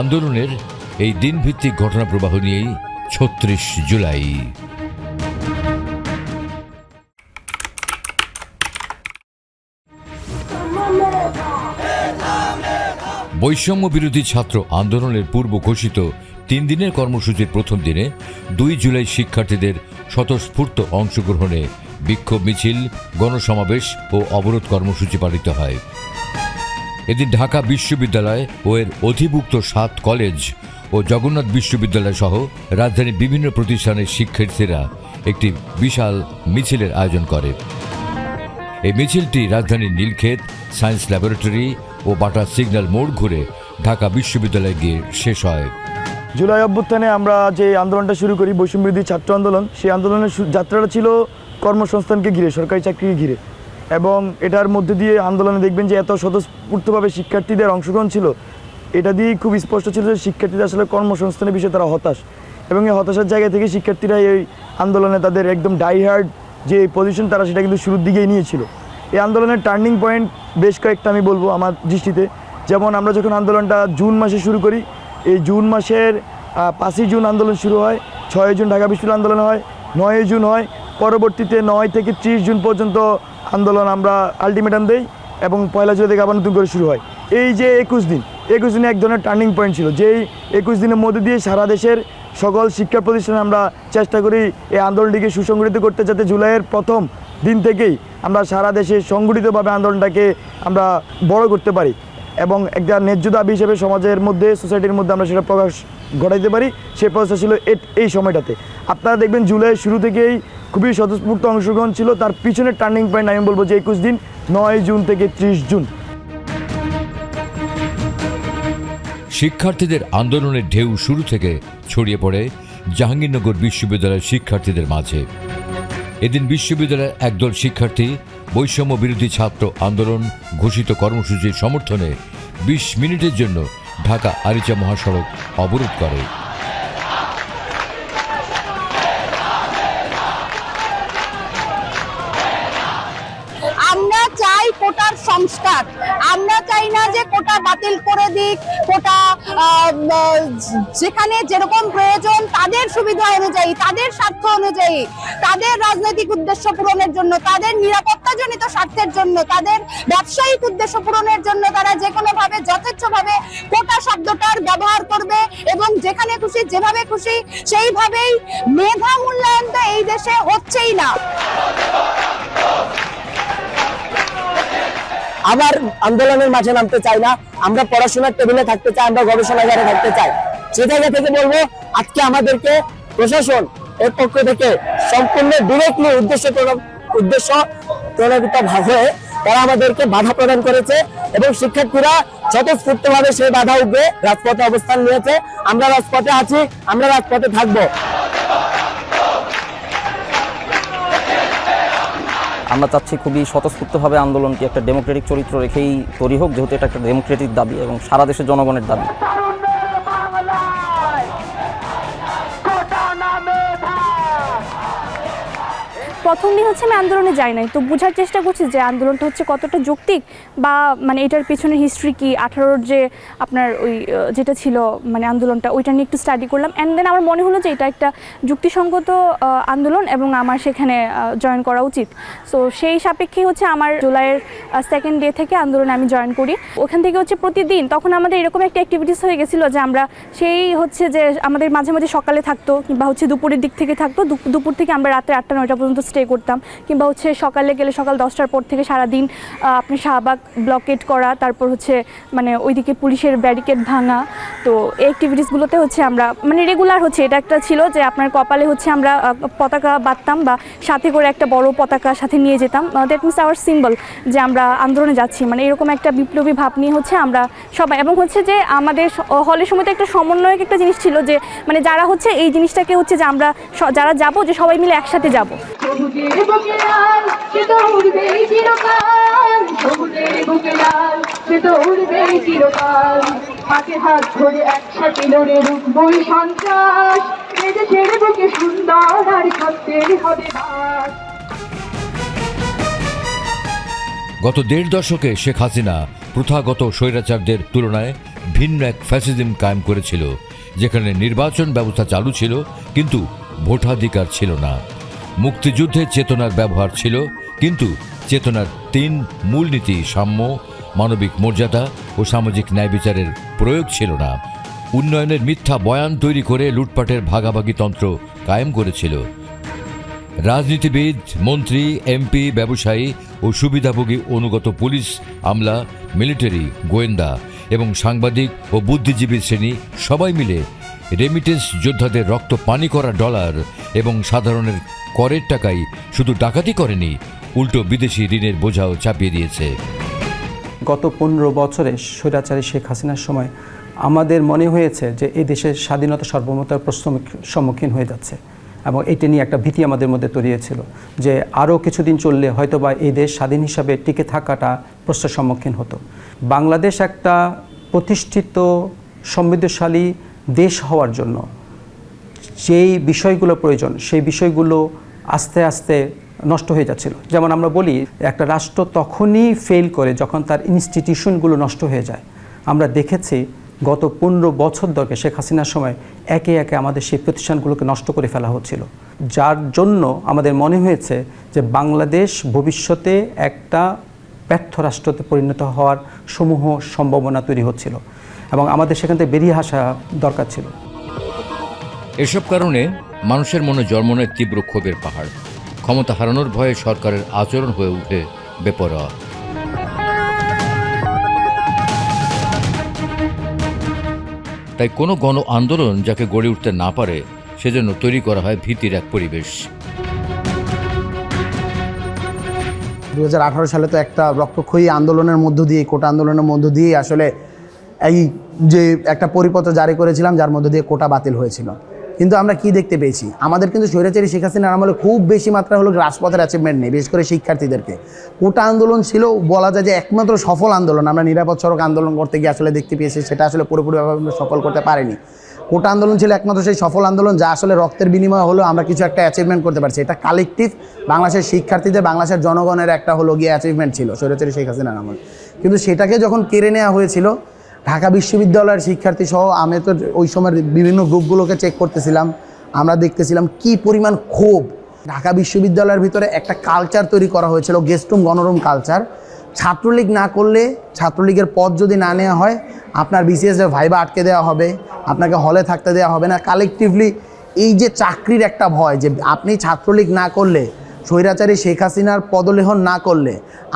আন্দোলনের এই দিনভিত্তিক ঘটনা প্রবাহ নিয়েই ছত্রিশ জুলাই। বৈষম্য বিরোধী ছাত্র আন্দোলনের পূর্ব ঘোষিত তিন দিনের কর্মসূচির প্রথম দিনে দুই জুলাই শিক্ষার্থীদের স্বতঃস্ফূর্ত অংশগ্রহণে বিক্ষোভ মিছিল, গণসমাবেশ ও অবরোধ কর্মসূচি পালিত হয়। এদিন ঢাকা বিশ্ববিদ্যালয় ও এর অধিভুক্ত সাত কলেজ ও জগন্নাথ বিশ্ববিদ্যালয় সহ রাজধানীর বিভিন্ন প্রতিষ্ঠানের শিক্ষার্থীরা একটি বিশাল মিছিলের আয়োজন করে। এই মিছিলটি রাজধানীর নীলক্ষেত, সায়েন্স ল্যাবরেটরি ও বাটা সিগন্যাল মোড় ঘুরে ঢাকা বিশ্ববিদ্যালয়ে গিয়ে শেষ হয়। জুলাই অভ্যুত্থানে আমরা যে আন্দোলনটা শুরু করি, বৈষম্যবিরোধী ছাত্র আন্দোলন, সেই আন্দোলনের যাত্রাটা ছিল কর্মসংস্থানকে ঘিরে, সরকারি চাকরিকে ঘিরে। এবং এটার মধ্যে দিয়ে আন্দোলনে দেখবেন যে এত স্বতঃস্ফূর্তভাবে শিক্ষার্থীদের অংশগ্রহণ ছিল, এটা দিয়েই খুব স্পষ্ট ছিল যে শিক্ষার্থীদের আসলে কর্মসংস্থানের বিষয়ে তারা হতাশ। এবং এই হতাশার জায়গা থেকে শিক্ষার্থীরা এই আন্দোলনে তাদের একদম ডাইহার্ড যে পজিশন তারা সেটা কিন্তু শুরুর দিকেই নিয়েছিল। এই আন্দোলনের টার্নিং পয়েন্ট বেশ কয়েকটা আমি বলব আমার দৃষ্টিতে। যেমন আমরা যখন আন্দোলনটা জুন মাসে শুরু করি, এই জুন মাসের পাঁচই জুন আন্দোলন শুরু হয় ছয় জুন ঢাকা বিশ্ববিদ্যালয় আন্দোলন হয় নয় জুন হয়, পরবর্তীতে নয় থেকে ত্রিশ জুন পর্যন্ত আন্দোলন আমরা আলটিমেটাম দেই এবং পয়লা জুলাই থেকে আবার নতুন করে শুরু হয়। এই যে একুশ দিন, একুশ দিনে এক ধরনের টার্নিং পয়েন্ট ছিল, যেই একুশ দিনের মধ্যে দিয়ে সারা দেশের সকল শিক্ষা প্রতিষ্ঠানে আমরা চেষ্টা করি এই আন্দোলনটিকে সুসংগঠিত করতে, যাতে জুলাইয়ের প্রথম দিন থেকেই আমরা সারা দেশে সংগঠিতভাবে আন্দোলনটাকে আমরা বড় করতে পারি এবং একটা ন্যায্য দাবি হিসেবে সমাজের মধ্যে সোসাইটির মধ্যে আমরা সেটা প্রকাশ ঘটাইতে পারি। সেই প্রচেষ্টা ছিল এই সময়টাতে। আপনারা দেখবেন জুলাইয়ের শুরু থেকেই খুবই স্বতঃস্ফূর্ত অংশগ্রহণ ছিল। তার পিছনের টার্নিং পয়েন্ট আমি বলব যে একুশ দিন, নয় জুন থেকে ত্রিশ জুন। শিক্ষার্থীদের আন্দোলনের ঢেউ শুরু থেকে ছড়িয়ে পড়ে জাহাঙ্গীরনগর বিশ্ববিদ্যালয়ের শিক্ষার্থীদের মাঝে। এদিন বিশ্ববিদ্যালয়ের একদল শিক্ষার্থী, বৈষম্য বিরোধী ছাত্র আন্দোলন ঘোষিত কর্মসূচির সমর্থনে বিশ মিনিটের জন্য ঢাকা আরিচা মহাসড়ক অবরোধ করে আমরা চাই সংস্কার। আমরা চাই না যে কোটা বাতিল করে দিক, কোটা যেখানে যেরকম প্রয়োজন তাদের সুবিধা অনুযায়ী, তাদের স্বার্থ অনুযায়ী, তাদের রাজনৈতিক উদ্দেশ্য পূরণের জন্য, তাদের নিরাপত্তাজনিত স্বার্থের জন্য, তাদের ব্যবসায়িক উদ্দেশ্য পূরণের জন্য তারা যে কোনো ভাবে যথেচ্ছভাবে কোটা শব্দটার ব্যবহার করবে এবং যেখানে খুশি, যেভাবে খুশি, সেইভাবেই মেধা মূল্যায়ন তো এই দেশে হচ্ছেই না। আবার আন্দোলনের মাঝে নামতে চাই না। আমরা পড়াশোনার টেবিলে থাকতে চাই, আমরা গবেষণাগারে থাকতে চাই। সে জায়গা থেকে বলব, আজকে আমাদেরকে প্রশাসন এর পক্ষ থেকে সম্পূর্ণ ডিরেক্টলি উদ্দেশ্য উদ্দেশ্য প্রণোদিত ভাবে তারা আমাদেরকে বাধা প্রদান করেছে এবং শিক্ষার্থীরা স্বতঃস্ফূর্ত ভাবে সেই বাধা উঠবে রাজপথে অবস্থান নিয়েছে। আমরা রাজপথে আছি, আমরা রাজপথে থাকব। আমরা চাচ্ছি খুবই স্বতঃস্ফূর্তভাবে আন্দোলনটি একটা ডেমোক্রেটিক চরিত্র রেখেই তৈরি হোক, যেহেতু এটা একটা ডেমোক্রেটিক দাবি এবং সারা দেশের জনগণের দাবি। প্রথম দিন হচ্ছে আমি আন্দোলনে যাই নাই। তো বোঝার চেষ্টা করছি যে আন্দোলনটা হচ্ছে কতটা যৌক্তিক বা মানে এটার পেছনে হিস্ট্রি কি? আঠারোর যে আপনার ওই যেটা ছিল মানে আন্দোলনটা, ওইটা নিয়ে একটু স্টাডি করলাম। অ্যান্ড দেন আমার মনে হলো যে এটা একটা যুক্তিসঙ্গত আন্দোলন এবং আমার সেখানে জয়েন করা উচিত। সো সেই সাপেক্ষে হচ্ছে আমার জুলাইয়ের সেকেন্ড ডে থেকে আন্দোলনে আমি জয়েন করি। ওখান থেকে হচ্ছে প্রতিদিন তখন আমাদের এরকম একটা অ্যাক্টিভিটিস হয়ে গেছিল যে আমরা সেই হচ্ছে যে আমাদের মাঝে মাঝে সকালে থাকতো কিংবা হচ্ছে দুপুরের দিক থেকে থাকতো। দুপুর থেকে আমরা রাতে আটটা, নয়টা পর্যন্ত স্টে করতাম, কিংবা হচ্ছে সকালে গেলে সকাল দশটার পর থেকে সারাদিন আপনি শাহবাগ ব্লকেট করা, তারপর হচ্ছে মানে ওইদিকে পুলিশের ব্যারিকেড ভাঙা। তো এই অ্যাক্টিভিটিসগুলোতে হচ্ছে আমরা মানে রেগুলার হচ্ছে, এটা একটা ছিল যে আপনার কপালে হচ্ছে আমরা পতাকা বাঁধতাম বা সাথে করে একটা বড় পতাকা সাথে নিয়ে যেতাম। দ্যাট মিনস আওয়ার সিম্বল যে আমরা আন্দোলনে যাচ্ছি। মানে এরকম একটা বিপ্লবী ভাব নিয়ে হচ্ছে আমরা সবাই, এবং হচ্ছে যে আমাদের হলের সময় তো একটা সমন্বয়ক একটা জিনিস ছিল যে মানে যারা হচ্ছে এই জিনিসটাকে হচ্ছে যে আমরা যারা যাব যে সবাই মিলে একসাথে যাব। সে চিরকাল। সে চিরকাল। হাতে হাত ধরে একসাথে লড়ে সন্ত্রাস। এ দেশের বুকে সুন্দর আর সত্যের হবে গত দেড় দশকে শেখ হাসিনা প্রথাগত স্বৈরাচারদের তুলনায় ভিন্ন এক ফ্যাসিজম কায়েম করেছিল, যেখানে নির্বাচন ব্যবস্থা চালু ছিল, কিন্তু ভোটাধিকার ছিল না। মুক্তিযুদ্ধের চেতনার ব্যবহার ছিল, কিন্তু চেতনার তিন মূলনীতি সাম্য, মানবিক মর্যাদা ও সামাজিক ন্যায় বিচারের প্রয়োগ ছিল না। উন্নয়নের মিথ্যা বয়ান তৈরি করে লুটপাটের ভাগাভাগি তন্ত্র কায়েম করেছিল। রাজনীতিবিদ, মন্ত্রী, এমপি, ব্যবসায়ী ও সুবিধাভোগী অনুগত পুলিশ, আমলা, মিলিটারি, গোয়েন্দা এবং সাংবাদিক ও বুদ্ধিজীবী শ্রেণি সবাই মিলে রেমিটেন্স যোদ্ধাদের রক্ত পানি করা ডলার এবং সাধারণের করের টাকাই শুধু ডাকাতি করেনি, উল্টো বিদেশি ঋণের বোঝাও চাপিয়ে দিয়েছে। গত পনেরো বছরে স্বৈরাচারী শেখ হাসিনার সময় আমাদের মনে হয়েছে যে এই দেশের স্বাধীনতা সর্বমতার সম্মুখীন হয়ে যাচ্ছে এবং এটা নিয়ে একটা ভীতি আমাদের মধ্যে তৈরি হয়েছিল যে আরও কিছুদিন চললে হয়তোবা এই দেশ স্বাধীন হিসাবে টিকে থাকাটা প্রশ্নের সম্মুখীন হতো। বাংলাদেশ একটা প্রতিষ্ঠিত, সমৃদ্ধশালী দেশ হওয়ার জন্য যেই বিষয়গুলো প্রয়োজন, সেই বিষয়গুলো আস্তে আস্তে নষ্ট হয়ে যাচ্ছিল। যেমন আমরা বলি, একটা রাষ্ট্র তখনই ফেল করে যখন তার ইনস্টিটিউশনগুলো নষ্ট হয়ে যায়। আমরা দেখেছি গত পনেরো বছর ধরে শেখ হাসিনার সময় একে একে আমাদের সেই প্রতিষ্ঠানগুলোকে নষ্ট করে ফেলা হচ্ছিল। যার জন্য আমাদের মনে হয়েছে যে বাংলাদেশ ভবিষ্যতে একটা ব্যর্থ রাষ্ট্রতে পরিণত হওয়ার সমূহ সম্ভাবনা তৈরি হচ্ছিল এবং আমাদের সেখান থেকে বেরিয়ে আসা দরকার ছিল। এসব কারণে মানুষের মনে জন্ম নেয় তীব্র ক্ষোভের পাহাড়। ক্ষমতা হারানোর ভয়ে সরকারের আচরণ হয়ে ওঠে বেপরোয়া। তাই কোনো গণ আন্দোলন যাকে গড়ে উঠতে না পারে, সেজন্য তৈরি করা হয় ভীতির এক পরিবেশ। দু হাজার আঠারো সালে তো একটা রক্তক্ষয়ী আন্দোলনের মধ্য দিয়ে, কোটা আন্দোলনের মধ্য দিয়ে আসলে এই যে একটা পরিপত্র জারি করেছিলাম, যার মধ্য দিয়ে কোটা বাতিল হয়েছিল। কিন্তু আমরা কি দেখতে পেয়েছি? আমাদের কিন্তু স্বৈরাচারী শেখ হাসিনার আমলে খুব বেশি মাত্রা হলো রাজপথের অ্যাচিভমেন্ট নেই, বিশেষ করে শিক্ষার্থীদেরকে। কোটা আন্দোলন ছিল, বলা যায় যে একমাত্র সফল আন্দোলন, আমরা নিরাপদ সড়ক আন্দোলন করতে গিয়ে আসলে দেখতে পেয়েছি, সেটা আসলে পুরোপুরিভাবে আমরা সফল করতে পারিনি। কোটা আন্দোলন ছিল একমাত্র সেই সফল আন্দোলন যা আসলে রক্তের বিনিময় হলো আমরা কিছু একটা অ্যাচিভমেন্ট করতে পারছি। এটা কালেকটিভ বাংলাদেশের শিক্ষার্থীদের, বাংলাদেশের জনগণের একটা হলো গিয়ে অ্যাচিভমেন্ট ছিল, স্বৈরাচারী শেখ হাসিনার আমল। কিন্তু সেটাকে যখন কেড়ে নেওয়া হয়েছিল ঢাকা বিশ্ববিদ্যালয়ের শিক্ষার্থী সহ আমি তো ওই সময় বিভিন্ন গ্রুপগুলোকে চেক করতেছিলাম। আমরা দেখতেছিলাম কি পরিমাণ ক্ষোভ। ঢাকা বিশ্ববিদ্যালয়ের ভিতরে একটা কালচার তৈরি করা হয়েছিল গেস্টরুম গণরুম কালচার ছাত্রলীগ না করলে ছাত্রলীগের পদ যদি না নেওয়া হয়, আপনার বিসিএস এর ভাইবা আটকে দেওয়া হবে, আপনাকে হলে থাকতে দেওয়া হবে না। কালেকটিভলি এই যে চাকরির একটা ভয় যে আপনি ছাত্রলীগ না করলে, স্বৈরাচারী শেখ হাসিনার পদলেহন না করলে,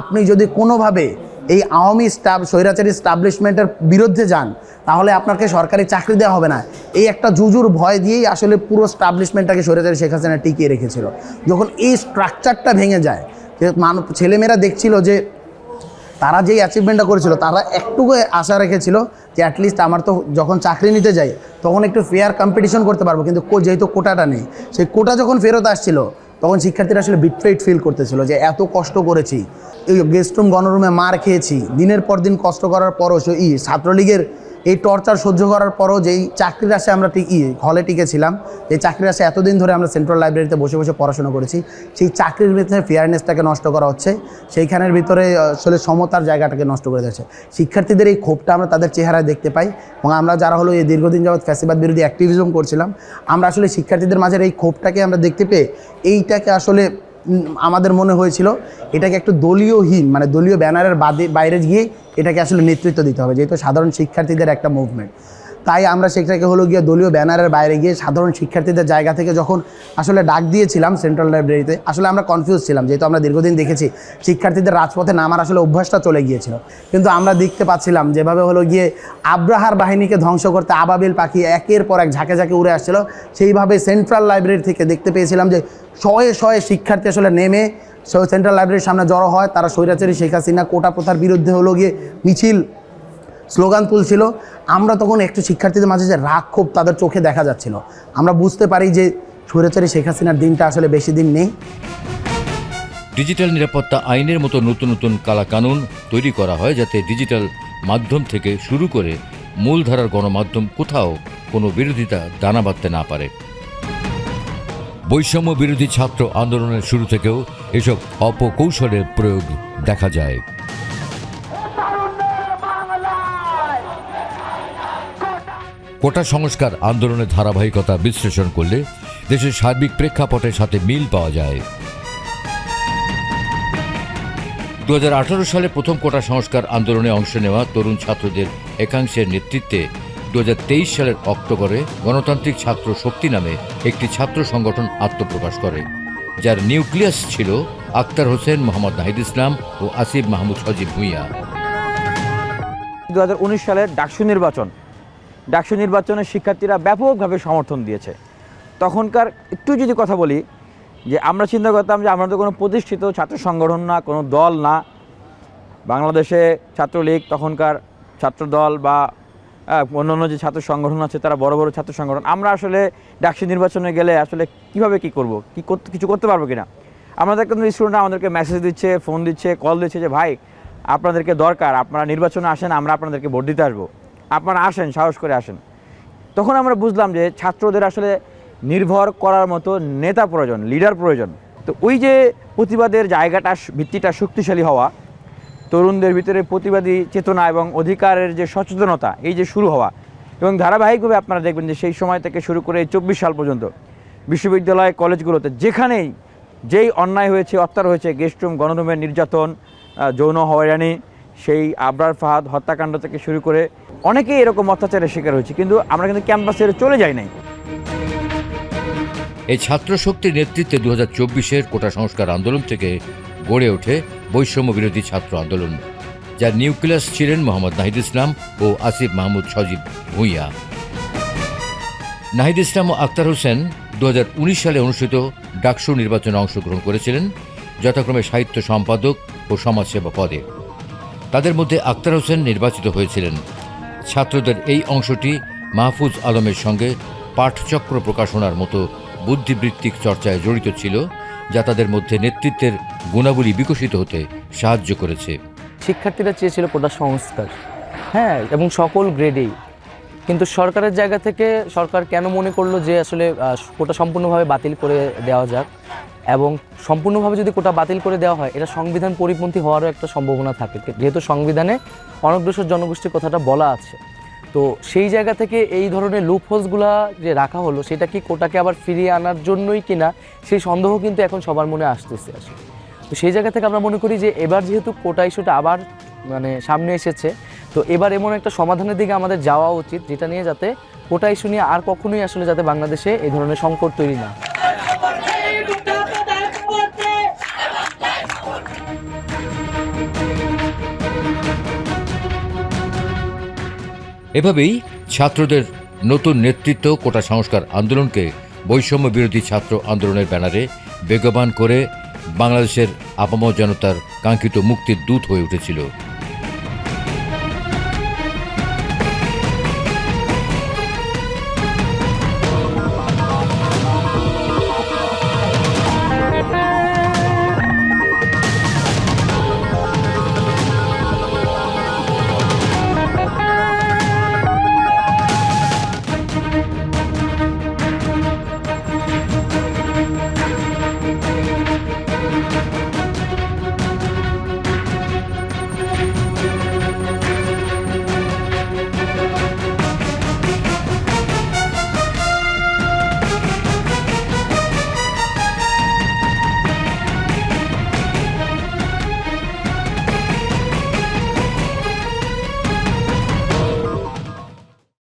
আপনি যদি কোনোভাবে এই আওয়ামী স্টাব স্বৈরাচারী স্টাবলিশমেন্টের বিরুদ্ধে যান, তাহলে আপনাকে সরকারি চাকরি দেওয়া হবে না। এই একটা জুজুর ভয় দিয়েই আসলে পুরো স্টাবলিশমেন্টটাকে স্বৈরাচারী শেখ হাসিনা টিকিয়ে রেখেছিল। যখন এই স্ট্রাকচারটা ভেঙে যায়, যে মানুষ ছেলেমেয়েরা দেখছিল যে তারা যেই অ্যাচিভমেন্টটা করেছিল, তারা একটুকু আশা রেখেছিল যে অ্যাটলিস্ট আমার তো যখন চাকরি নিতে যাই, তখন একটু ফেয়ার কম্পিটিশন করতে পারব। কিন্তু যেহেতু কোটাটা নেই, সেই কোটা যখন ফেরত আসছিল তখন শিক্ষার্থীরা আসলে বিট্রেট ফিল করতেছিল যে এত কষ্ট করেছি। এই গেস্ট রুম গণরুমে মার খেয়েছি। দিনের পর দিন কষ্ট করার পরও সে- ই, ছাত্রলীগের এই টর্চার সহ্য করার পরও যেই চাকরির আসে আমরা ই হলে টিকেছিলাম, এই চাকরির আসে এতদিন ধরে আমরা সেন্ট্রাল লাইব্রেরিতে বসে বসে পড়াশোনা করেছি, সেই চাকরির ভিতরে ফেয়ারনেসটাকে নষ্ট করা হচ্ছে, সেইখানের ভিতরে আসলে সমতার জায়গাটাকে নষ্ট করে দিচ্ছে শিক্ষার্থীদের এই ক্ষোভটা আমরা তাদের চেহারায় দেখতে পাই এবং আমরা যারা হলো এই দীর্ঘদিন যাবৎ ফ্যাসিবাদ বিরোধী অ্যাক্টিভিজম করছিলাম, আমরা আসলে শিক্ষার্থীদের মাঝের এই ক্ষোভটাকে আমরা দেখতে পেয়ে, এইটাকে আসলে আমাদের মনে হয়েছিল এটাকে একটু দলীয়হীন মানে দলীয় ব্যানারের বাদে বাইরে গিয়ে এটাকে আসলে নেতৃত্ব দিতে হবে, যেহেতু সাধারণ শিক্ষার্থীদের একটা মুভমেন্ট তাই আমরা সেটাকে হলো গিয়ে দলীয় ব্যানারের বাইরে গিয়ে সাধারণ শিক্ষার্থীদের জায়গা থেকে যখন আসলে ডাক দিয়েছিলাম সেন্ট্রাল লাইব্রেরিতে, আসলে আমরা কনফিউজ ছিলাম, যেহেতু আমরা দীর্ঘদিন দেখেছি শিক্ষার্থীদের রাজপথে নামার আসলে অভ্যাসটা চলে গিয়েছিল। কিন্তু আমরা দেখতে পাচ্ছিলাম যেভাবে হলো গিয়ে আব্রাহার বাহিনীকে ধ্বংস করতে আবাবিল পাখি একের পর এক ঝাঁকে ঝাঁকে উড়ে আসছিল। সেইভাবে সেন্ট্রাল লাইব্রেরি থেকে দেখতে পেয়েছিলাম যে শয়ে শয়ে শিক্ষার্থী আসলে নেমে সেন্ট্রাল লাইব্রেরির সামনে জড়ো হয়। তারা স্বৈরাচারী শেখ হাসিনা কোটা প্রথার বিরুদ্ধে হলো গিয়ে মিছিল স্লোগান তুলছিল। আমরা তখন একটু শিক্ষার্থীদের মাঝে যে রাগ ক্ষোভ তাদের চোখে দেখা যাচ্ছিল। আমরা বুঝতে পারি যে স্বৈরাচারী শেখ হাসিনার দিনটা আসলে বেশি দিন নেই। ডিজিটাল নিরাপত্তা আইনের মতো নতুন নতুন কালাকানুন তৈরি করা হয় যাতে ডিজিটাল মাধ্যম থেকে শুরু করে মূলধারার গণমাধ্যম কোথাও কোনো বিরোধিতা দানা বাঁধতে না পারে। বৈষম্য বিরোধী ছাত্র আন্দোলনের শুরু থেকেও এসব অপকৌশলের প্রয়োগ দেখা যায়। কোটা সংস্কার আন্দোলনের ধারাবাহিকতা বিশ্লেষণ করলে দেশের সার্বিক প্রেক্ষাপটের সাথে মিল পাওয়া যায়। দু হাজার আঠারো সালে প্রথম কোটা সংস্কার আন্দোলনে অংশ নেওয়া তরুণ ছাত্রদের একাংশের নেতৃত্বে দু হাজার তেইশ সালের অক্টোবরে গণতান্ত্রিক ছাত্র শক্তি নামে একটি ছাত্র সংগঠন আত্মপ্রকাশ করে, যার নিউক্লিয়াস ছিল আক্তার হোসেন মোহাম্মদ নাহিদ ইসলাম ও আসিফ মাহমুদ সজিব ভুঁইয়া। দু সালের ডাকসু নির্বাচন ডাকসু নির্বাচনে শিক্ষার্থীরা ব্যাপকভাবে সমর্থন দিয়েছে। তখনকার একটু যদি কথা বলি, যে আমরা চিন্তা করতাম যে আমরা তো কোনো প্রতিষ্ঠিত ছাত্র সংগঠন না, কোনো দল না। বাংলাদেশে ছাত্রলীগ, তখনকার ছাত্র দল বা অন্যান্য যে ছাত্র সংগঠন আছে, তারা বড় বড় ছাত্র সংগঠন, আমরা আসলে ডাকসু নির্বাচনে গেলে আসলে কীভাবে কি করব, কি করতে, কিছু করতে পারব কিনা? আমাদের কিন্তু স্টুডেন্টরা আমাদেরকে মেসেজ দিচ্ছে ফোন দিচ্ছে কল দিচ্ছে যে, ভাই, আপনাদেরকে দরকার, আপনারা নির্বাচনে আসেন, আমরা আপনাদেরকে ভোট দিতে আসব। আপনারা আসেন, সাহস করে আসেন। তখন আমরা বুঝলাম যে ছাত্রদের আসলে নির্ভর করার মতো নেতা প্রয়োজন, লিডার প্রয়োজন। তো ওই যে প্রতিবাদের জায়গাটা, ভিত্তিটা শক্তিশালী হওয়া, তরুণদের ভিতরে প্রতিবাদী চেতনা এবং অধিকারের যে সচেতনতা, এই যে শুরু হওয়া এবং ধারাবাহিকভাবে আপনারা দেখবেন যে সেই সময় থেকে শুরু করে চব্বিশ সাল পর্যন্ত বিশ্ববিদ্যালয়, কলেজগুলোতে যেখানেই যেই অন্যায় হয়েছে, অত্যাচার হয়েছে গেস্টরুম গণরুমের নির্যাতন যৌন হয়রানি, সেই আবরার ফাহাদ হত্যাকাণ্ড থেকে শুরু করে অনেকেই এরকম অত্যাচারের শিকার হয়েছে, কিন্তু আমরা কিন্তু ক্যাম্পাস ছেড়ে চলে যাই নাই। এই ছাত্র শক্তির নেতৃত্বে দু হাজার কোটা সংস্কার আন্দোলন থেকে গড়ে ওঠে বৈষম্য বিরোধী ছাত্র আন্দোলন, যার নিউক্লিয়াস ছিলেন মোহাম্মদ নাহিদ ইসলাম ও আসিফ মাহমুদ সজিব ভুঁইয়া। নাহিদ ইসলাম ও আক্তার হোসেন দু হাজার উনিশ সালে অনুষ্ঠিত ডাকসু নির্বাচনে অংশগ্রহণ করেছিলেন, যথাক্রমে সাহিত্য সম্পাদক ও সমাজসেবা পদে। তাদের মধ্যে আক্তার হোসেন নির্বাচিত হয়েছিলেন। ছাত্রদের এই অংশটি মাহফুজ আলমের সঙ্গে পাঠচক্র প্রকাশনার মতো বুদ্ধিবৃত্তিক চর্চায় জড়িত ছিল, যা তাদের মধ্যে নেতৃত্বের গুণাবলী বিকশিত হতে সাহায্য করেছে। শিক্ষার্থীরা চেয়েছিল কোটা সংস্কার। হ্যাঁ এবং সকল গ্রেডেই। কিন্তু সরকারের জায়গা থেকে সরকার কেন মনে করল যে আসলে কোটা সম্পূর্ণভাবে বাতিল করে দেওয়া যাক? এবং সম্পূর্ণভাবে যদি কোটা বাতিল করে দেওয়া হয়, এটা সংবিধান পরিপন্থী হওয়ারও একটা সম্ভাবনা থাকে। যেহেতু সংবিধানে অনগ্রসর জনগোষ্ঠীর কথাটা বলা আছে। তো সেই জায়গা থেকে এই ধরনের লুপ হোলসগুলা যে রাখা হলো, সেটা কি কোটাকে আবার ফিরিয়ে আনার জন্যই কিনা, সেই সন্দেহ কিন্তু এখন সবার মনে আসতেছে আসলে। তো সেই জায়গা থেকে আমরা মনে করি যে এবার যেহেতু কোটা ইস্যুটা আবার মানে সামনে এসেছে, তো এবার এমন একটা সমাধানের দিকে আমাদের যাওয়া উচিত, যেটা নিয়ে যাতে কোটা ইস্যু নিয়ে আর কখনোই আসলে যাতে বাংলাদেশে এই ধরনের সংকট তৈরি না হয়। এভাবেই ছাত্রদের নতুন নেতৃত্ব, কোটা সংস্কার আন্দোলনকে বৈষম্য বিরোধী ছাত্র আন্দোলনের ব্যানারে বেগবান করে বাংলাদেশের আপামজনতার কাঙ্ক্ষিত মুক্তির দূত হয়ে উঠেছিল।